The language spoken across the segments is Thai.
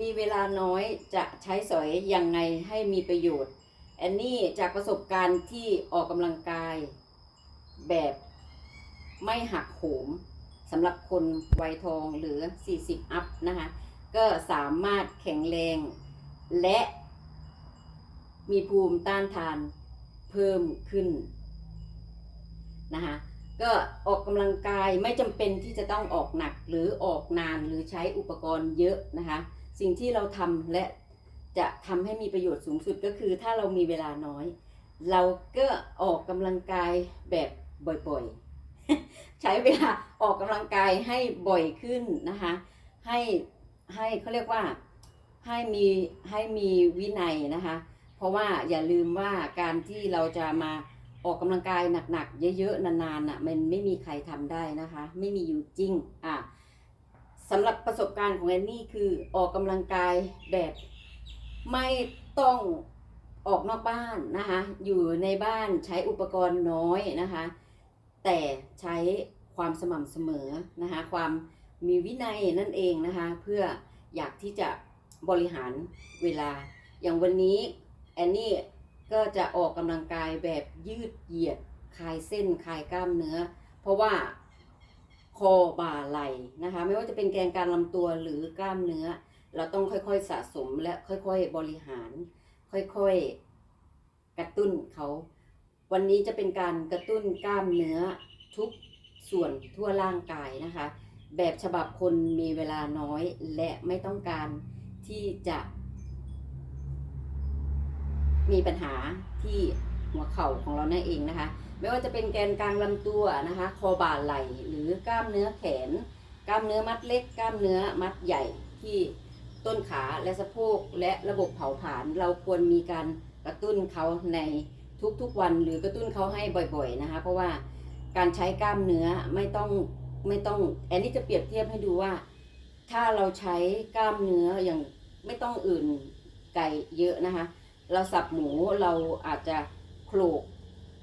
มีเวลาน้อยจะใช้สอยยังไงให้มีประโยชน์ แอนนี่จากประสบการณ์ที่ออกกำลังกายแบบไม่หักโหมสำหรับคนวัยทองหรือ 40 อัพนะคะ ก็สามารถแข็งแรงและมีภูมิต้านทานเพิ่มขึ้นนะคะก็ออกกำลังกายไม่จำเป็นที่จะต้องออกหนักหรือออกนานหรือใช้อุปกรณ์เยอะนะคะ สิ่งที่เราทำและจะทำให้มีประโยชน์สูงสุดก็คือ ถ้าเรามีเวลาน้อย เราก็ออกกำลังกายแบบบ่อยๆ ใช้เวลาออกกำลังกายให้บ่อยขึ้นนะคะ ให้ให้เขาเรียกว่าให้มีให้มีวินัยนะคะ เพราะว่าอย่าลืมว่าการที่เราจะมาออกกำลังกายหนักๆ เยอะๆ นานๆน่ะมันไม่มีใครทำได้นะคะ ไม่มีอยู่จริงอะ สำหรับประสบการณ์ของแอนนี่คือออกกำลังกายแบบไม่ต้องออกนอกบ้านนะคะ อยู่ในบ้านใช้อุปกรณ์น้อยนะคะ แต่ใช้ความสม่ำเสมอนะคะ ความมีวินัยนั่นเองนะคะ เพื่ออยากที่จะบริหารเวลา อย่างวันนี้แอนนี่ก็จะออกกำลังกายแบบยืดเหยียดคลายเส้นคลายกล้ามเนื้อ เพราะว่า คอบ่าไหล่นะคะ ไม่ว่าจะเป็นแกนกลารลำตัวหรือกล้ามเนื้อ เราต้องค่อยๆสะสมและค่อยๆบริหาร ค่อยๆกระตุ้นเขา วันนี้จะเป็นการกระตุ้นกล้ามเนื้อทุกส่วนทั่วร่างกายนะคะ แบบฉบับคนมีเวลาน้อยและไม่ต้องการที่จะ มีปัญหาที่หัวเข่าของเรานั่นเองนะคะ ไม่ว่าจะเป็นแกนกลางลำตัวนะคะ คอบ่าไหล่หรือกล้ามเนื้อแขน กล้ามเนื้อมัดเล็ก กล้ามเนื้อมัดใหญ่ที่ต้นขาและสะโพกและระบบเผาผลาญเราควรมีการกระตุ้นเขาในทุกๆวันหรือกระตุ้นเขาให้บ่อยๆนะคะ เพราะว่าการใช้กล้ามเนื้อไม่ต้องไม่ต้องแอนนี่จะเปรียบเทียบให้ดูว่า ถ้าเราใช้กล้ามเนื้ออย่างไม่ต้องอื่นไก่เยอะนะคะ เราสับหมูเราอาจจะโขลก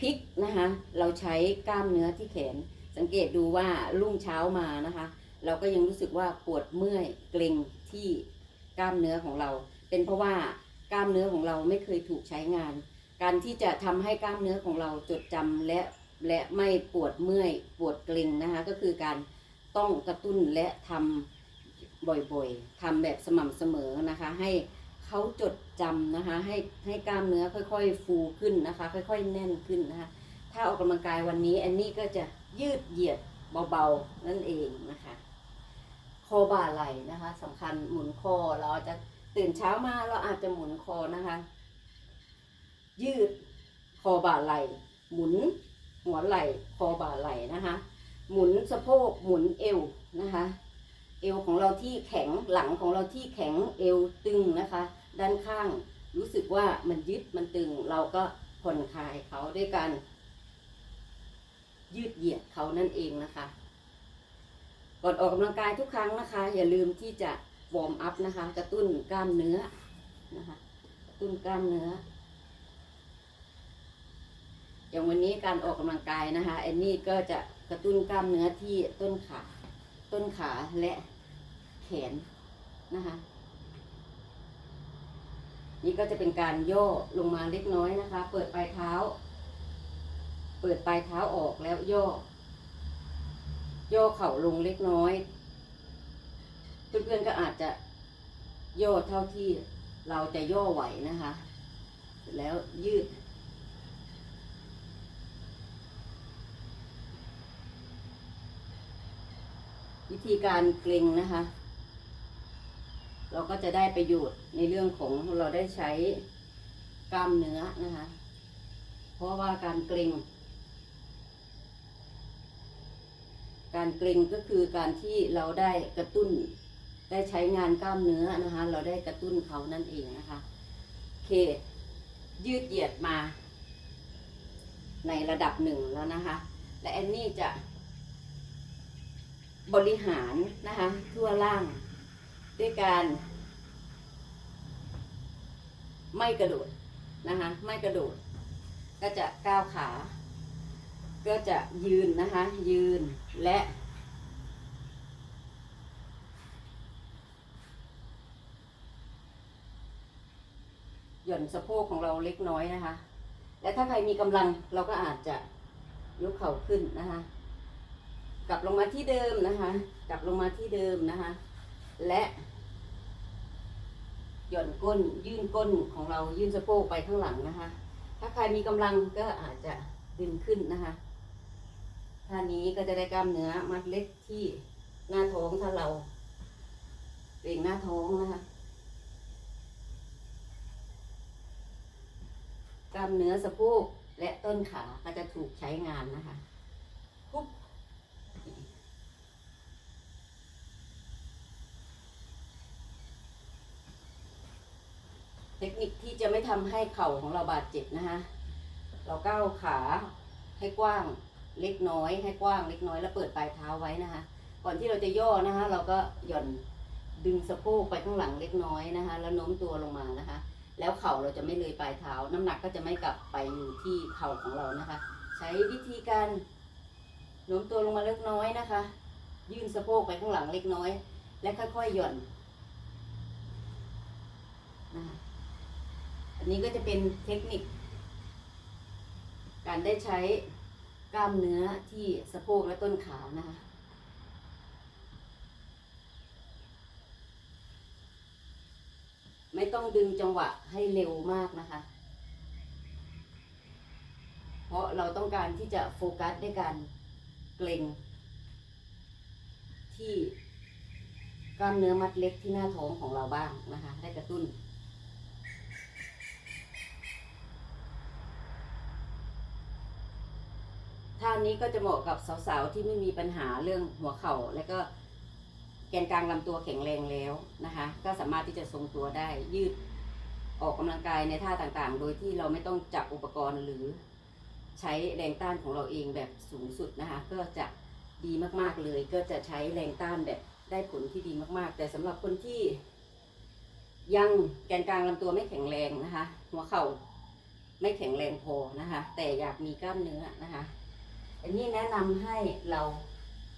พริกนะคะ เราใช้กล้ามเนื้อที่แขน สังเกตดูว่ารุ่งเช้ามานะคะ เราก็ยังรู้สึกว่าปวดเมื่อยเกร็งที่กล้ามเนื้อของเรา เป็นเพราะว่ากล้ามเนื้อของเราไม่เคยถูกใช้งาน การที่จะทำให้กล้ามเนื้อของเราจดจำและและไม่ปวดเมื่อยปวดเกร็งนะคะ ก็คือการต้องกระตุ้นและทำบ่อยๆทำแบบสม่ำเสมอนะคะ ให้ เขาจดจำนะคะ ให้ให้กล้ามเนื้อค่อยๆ ฟูขึ้นนะคะ ค่อย ๆ แน่นขึ้นนะคะ ถ้าออกกำลังกายวันนี้แอนนี่ก็จะยืดเหยียดเบาๆ นั่นเองนะคะคอบ่าไหล่นะคะสำคัญหมุนคอเราจจะตื่นเช้ามาเราอาจจะหมุนคอนะคะ ยืดคอบ่าไหล่ หมุนหัวไหล่คอบ่าไหล่นะคะ หมุนสะโพกหมุนเอวนะคะ เอวของเราที่แข็งหลังของเราที่แข็งเอวตึงนะคะ ด้านข้าง รู้สึกว่ามันยึดมันตึง เราก็ผ่อนคลายเขาด้วยการยืดเหยียดเขานั่นเองนะคะ ก่อนออกกำลังกายทุกครั้งนะคะ อย่าลืมที่จะวอร์มอัพนะคะ กระตุ้นกล้ามเนื้อนะคะกระตุ้นกล้ามเนื้อ อย่างวันนี้การออกกำลังกายนะคะแอนนี่ก็จะกระตุ้นกล้ามเนื้อที่ต้นขา ต้นขาและแขนนะคะ นี่ก็จะเป็นการโย่ลงมาเล็กน้อยนะคะ เปิดปลายเท้า เปิดปลายเท้าออกแล้วย่อย่เข่าลงเล็กน้อย เพื่อนๆก็อาจจะโย่เท่าที่เราจะโย่ไหวนะคะ แล้วยืด วิธีการเกร็งนะคะ เราก็จะได้ประโยชน์ในเรื่องของเราได้ใช้กล้ามเนื้อนะคะ เพราะว่าการเกร็ง การเกร็งก็คือการที่เราได้กระตุ้นได้ใช้งานกล้ามเนื้อนะคะ เราได้กระตุ้นเขานั่นเองนะคะเค ยืดเหยียดมา ในระดับหนึ่งแล้วนะคะ และแอนนี่จะบริหารนะคะทั่วล่าง ด้วยการไม่กระโดดนะคะไม่กระโดด ก็จะก้าวขา ก็จะยืนนะคะยืนและหย่อนสะโพกของเราเล็กน้อยนะคะ และถ้าใครมีกำลังเราก็อาจจะยกเข่าขึ้นนะคะ กลับลงมาที่เดิมนะคะ กลับลงมาที่เดิมนะคะ และหย่อนก้นยื่นก้นของเรายื่นสะโพกไปข้างหลังนะคะ ถ้าใครมีกำลังก็อาจจะดึงขึ้นนะคะท่านี้ก็จะได้กล้ามเนื้อมัดเล็กที่หน้าท้องถ้าเราเบ่งหน้าท้องนะคะ กล้ามเนื้อสะโพกและต้นขาก็จะถูกใช้งานนะคะปุ๊บ เทคนิคที่จะไม่ทำให้เข่าของเราบาดเจ็บนะคะเราก้าวขาให้กว้างเล็กน้อย ให้กว้างเล็กน้อยแล้วเปิดปลายเท้าไว้นะคะ ก่อนที่เราจะย่อนะคะ เราก็หย่อนดึงสะโพกไปข้างหลังเล็กน้อยนะคะ แล้วโน้มตัวลงมานะคะ แล้วเข่าเราจะไม่เลยปลายเท้า น้ำหนักก็จะไม่กลับไปอยู่ที่เข่าของเรานะคะ ใช้วิธีการโน้มตัวลงมาเล็กน้อยนะคะ ยื่นสะโพกไปข้างหลังเล็กน้อย และค่อยๆหย่อนนะคะ อันนี้ก็จะเป็นเทคนิค การได้ใช้กล้ามเนื้อที่สะโพกและต้นขานะคะไม่ต้องดึงจังหวะให้เร็วมากนะคะ เพราะเราต้องการที่จะโฟกัสด้วยการเกร็ง ที่กล้ามเนื้อมัดเล็กที่หน้าท้องของเราบ้างนะคะ ได้กระตุ้น ท่านี้ก็จะเหมาะกับสาวๆที่ไม่มีปัญหาเรื่องหัวเข่า และก็แกนกลางลำตัวแข็งแรงแล้วนะคะ ก็สามารถที่จะทรงตัวได้ยืดออกกำลังกายในท่าต่างๆ โดยที่เราไม่ต้องจับอุปกรณ์หรือใช้แรงต้านของเราเองแบบสูงสุดนะคะ ก็จะดีมากๆเลย ก็จะใช้แรงต้านแบบได้ผลที่ดีมากๆ แต่สำหรับคนที่ยังแกนกลางลำตัวไม่แข็งแรงนะคะ หัวเข่าไม่แข็งแรงพอนะคะ แต่อยากมีกล้ามเนื้อนะคะ อันนี้แนะนำให้เรา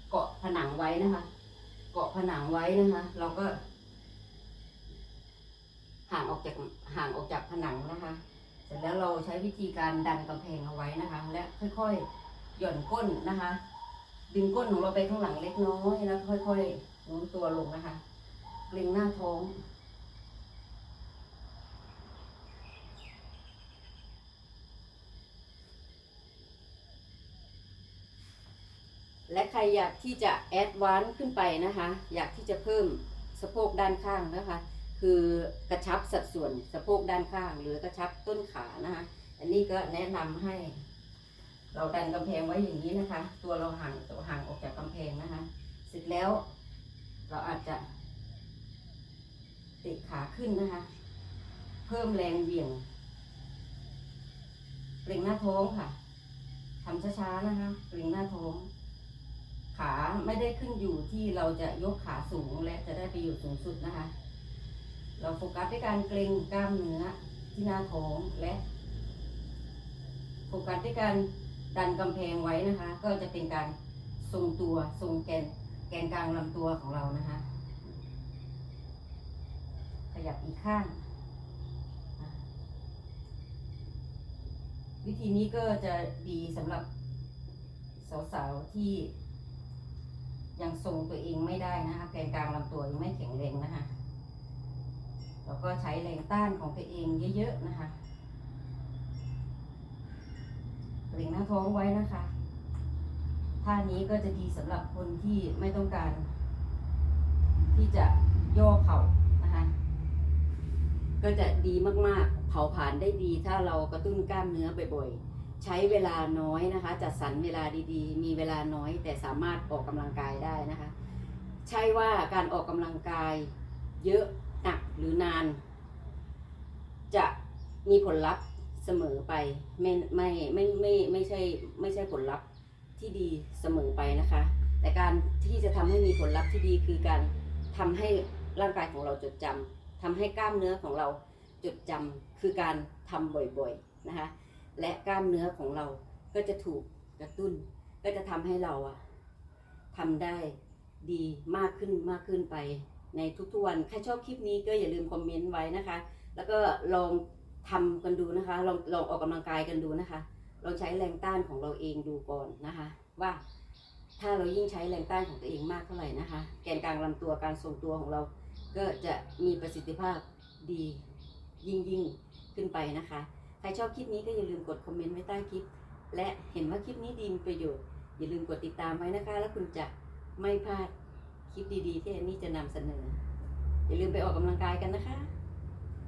เกาะผนังไว้นะคะ เกาะผนังไว้นะคะ เราก็ ห่างออกจากห่างออกจากผนังนะคะ เสร็จแล้วเราใช้วิธีการดันกำแพงเอาไว้นะคะ และค่อยๆหย่อนก้นนะคะ ดึงก้นของเราไปข้างหลังเล็กน้อยแล้วค่อยๆโน้มตัวลงนะคะ เกร็งหน้าท้อง และใครอยากที่จะแอดวานซ์ขึ้นไปนะคะ อยากที่จะเพิ่มสะโพกด้านข้างนะคะ คือกระชับสัดส่วนสะโพกด้านข้าง หรือกระชับต้นขานะคะ อันนี้ก็แนะนำให้ เราดันกำแพงไว้อย่างนี้นะคะ ตัวเราห่างตัวห่างออกจากกำแพงนะคะ เสร็จแล้ว เราอาจจะติดขาขึ้นนะคะ เพิ่มแรงเหวี่ยงเปล่งหน้าท้องค่ะทำช้าๆนะคะเปล่งหน้าท้อง ขาไม่ได้ขึ้นอยู่ที่เราจะยกขาสูงและจะได้ประโยชน์สูงสุดนะคะ เราโฟกัสด้วยการเกร็งกล้ามเนื้อที่หน้าท้องและโฟกัสด้วยการดันกำแพงไว้นะคะ ก็จะเป็นการทรงตัวทรงแกนแกนกลางลำตัวของเรานะคะ ขยับอีกข้าง วิธีนี้ก็จะดีสำหรับสาวๆที่ ยังทรงตัวเองไม่ได้นะคะแกนกลางลำตัวยังไม่แข็งแรงนะคะเราก็ใช้แรงต้านของตัวเองเยอะๆนะคะเกร็งหน้าท้องไว้นะคะ ท่านี้ก็จะดีสำหรับคนที่ไม่ต้องการ ที่จะย่อเข่านะคะ ก็จะดีมากๆ เผาผลาญได้ดีถ้าเรากระตุ้นกล้ามเนื้อบ่อยๆ ใช้เวลาน้อยนะคะ จัดสรรเวลาดีๆ มีเวลาน้อย แต่สามารถออกกำลังกายได้นะคะ ใช่ว่าการออกกำลังกายเยอะหนักหรือนาน จะมีผลลัพธ์เสมอไปไม่ไม่ไม่ไม่ไม่ใช่ไม่ใช่ผลลัพธ์ที่ดีเสมอไปนะคะ แต่การที่จะทำให้มีผลลัพธ์ที่ดีคือการทำให้ร่างกายของเราจดจำทำให้กล้ามเนื้อของเราจดจำคือการทำบ่อยๆนะคะ และกล้ามเนื้อของเราก็จะถูกกระตุ้น ก็จะทำให้เราอะทำได้ดีมากขึ้นมากขึ้นไปในทุกๆวัน ใครชอบคลิปนี้ก็อย่าลืมคอมเมนต์ไว้นะคะ แล้วก็ลองทำกันดูนะคะ ลองลองออกกำลังกายกันดูนะคะ ลองใช้แรงต้านของเราเองดูก่อนนะคะ ว่าถ้าเรายิ่งใช้แรงต้านของตัวเองมากเท่าไหร่นะคะ แกนกลางลำตัวการทรงตัวของเรา ก็จะมีประสิทธิภาพดียิ่งยิ่งขึ้นไปนะคะ ครชอบคลิปนี้ก็อย่าลืมกดคอมเมนต์ไว้ใต้คลิป และเห็นว่าคลิปนี้ดีมีประโยชน์ อย่าลืมกดติดตามไว้นะคะ แล้วคุณจะไม่พลาดคลิปดีๆ ที่แอนนี่จะนำเสนอ อย่าลืมไปออกกำลังกายกันนะคะ